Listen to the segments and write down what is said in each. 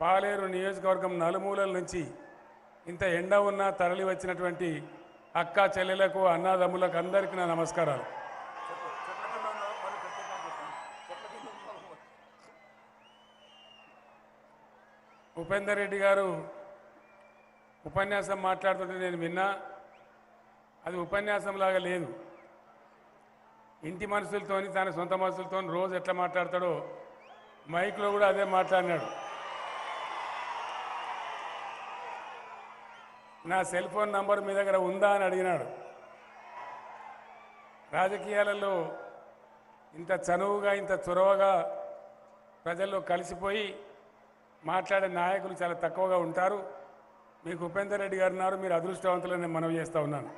పాలేరు నియోజకవర్గం నలుమూలల నుంచి ఇంత ఎండ ఉన్నా తరలి వచ్చినటువంటి అక్క చెల్లెలకు అన్నదమ్ములకు అందరికీ నా నమస్కారాలు. ఉపేందర్ రెడ్డి గారు ఉపన్యాసం మాట్లాడుతుంటే నేను విన్నా అది ఉపన్యాసం లాగా లేదు. ఇంటి మనుషులతోని తన సొంత మనుషులతో రోజు ఎట్లా మాట్లాడతాడో మైక్లో కూడా అదే మాట్లాడినాడు. నా సెల్ ఫోన్ నంబర్ మీ దగ్గర ఉందా అని అడిగినాడు. రాజకీయాలలో ఇంత చనువుగా ఇంత చొరవగా ప్రజల్లో కలిసిపోయి మాట్లాడే నాయకులు చాలా తక్కువగా ఉంటారు. మీకు ఉపేందర్ రెడ్డి గారు ఉన్నారు మీరు అదృష్టవంతులని నేను మనవి చేస్తూ ఉన్నాను.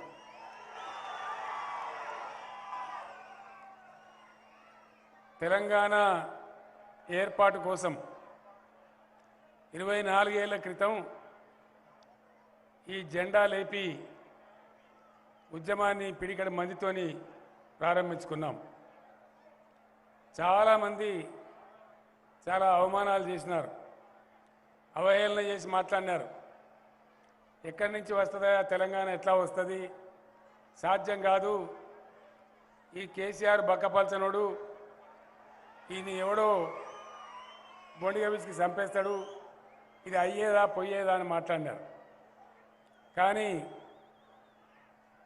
తెలంగాణ ఏర్పాటు కోసం ఇరవై నాలుగేళ్ళ క్రితం ఈ జెండా లేపి ఉద్యమాన్ని పిడికడ మందితోని ప్రారంభించుకున్నాం. చాలామంది చాలా అవమానాలు చేసినారు. అవహేళన చేసి మాట్లాడినారు. ఎక్కడి నుంచి వస్తుందా తెలంగాణ ఎట్లా వస్తుంది? సాధ్యం కాదు. ఈ కేసీఆర్ బక్కపల్చనోడు ఈయన ఎవడో బొండిగవిస్కి చంపేస్తాడు. ఇది అయ్యేదా పోయేదా అని మాట్లాడినారు. కానీ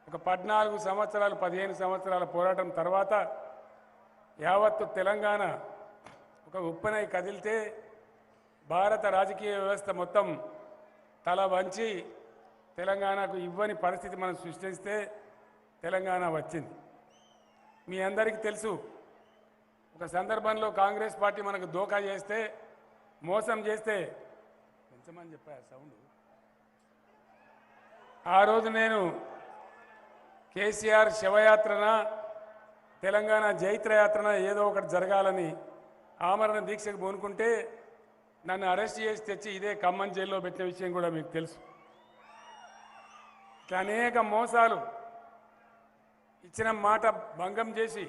ఒక పద్నాలుగు సంవత్సరాలు పదిహేను సంవత్సరాల పోరాటం తర్వాత యావత్తు తెలంగాణ ఒక ఉప్పనై కదిలితే భారత రాజకీయ వ్యవస్థ మొత్తం తల వంచి తెలంగాణకు ఇవ్వని పరిస్థితి మనం సృష్టిస్తే తెలంగాణ వచ్చింది. మీ అందరికీ తెలుసు ఒక సందర్భంలో కాంగ్రెస్ పార్టీ మనకు దోకా చేస్తే మోసం చేస్తే పెంచమని చెప్పా సౌండ్. ఆ రోజు నేను కేసీఆర్ శివయాత్రన తెలంగాణ జైత్రయాత్రన ఏదో ఒకటి జరగాలని ఆమరణ దీక్షకు పూనుకుంటే నన్ను అరెస్ట్ చేసి తెచ్చి ఇదే ఖమ్మం జైల్లో పెట్టిన విషయం కూడా మీకు తెలుసు. ఇట్లా అనేక మోసాలు ఇచ్చిన మాట భంగం చేసి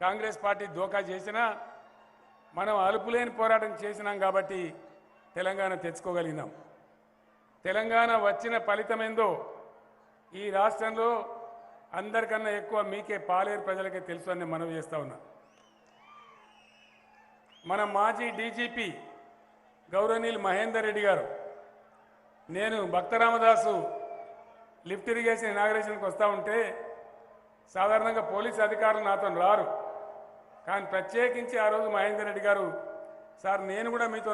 కాంగ్రెస్ పార్టీ దోకా చేసినా మనం అలుపులేని పోరాటం చేసినాం కాబట్టి తెలంగాణ తెచ్చుకోగలిగినాం. తెలంగాణ వచ్చిన ఫలితం ఏందో ఈ రాష్ట్రంలో అందరికన్నా ఎక్కువ మీకే పాలేరు ప్రజలకే తెలుసు అని మనవి చేస్తా ఉన్నా. మన మాజీ డీజీపీ గౌరవనీయులు మహేందర్ రెడ్డి గారు నేను భక్తరామదాసు లిఫ్ట్ ఇరిగేషన్ ఇనాగరేషన్కి వస్తూ ఉంటే సాధారణంగా పోలీస్ అధికారులు నాతో రారు. కానీ ప్రత్యేకించి ఆ రోజు మహేందర్ రెడ్డి గారు సార్ నేను కూడా మీతో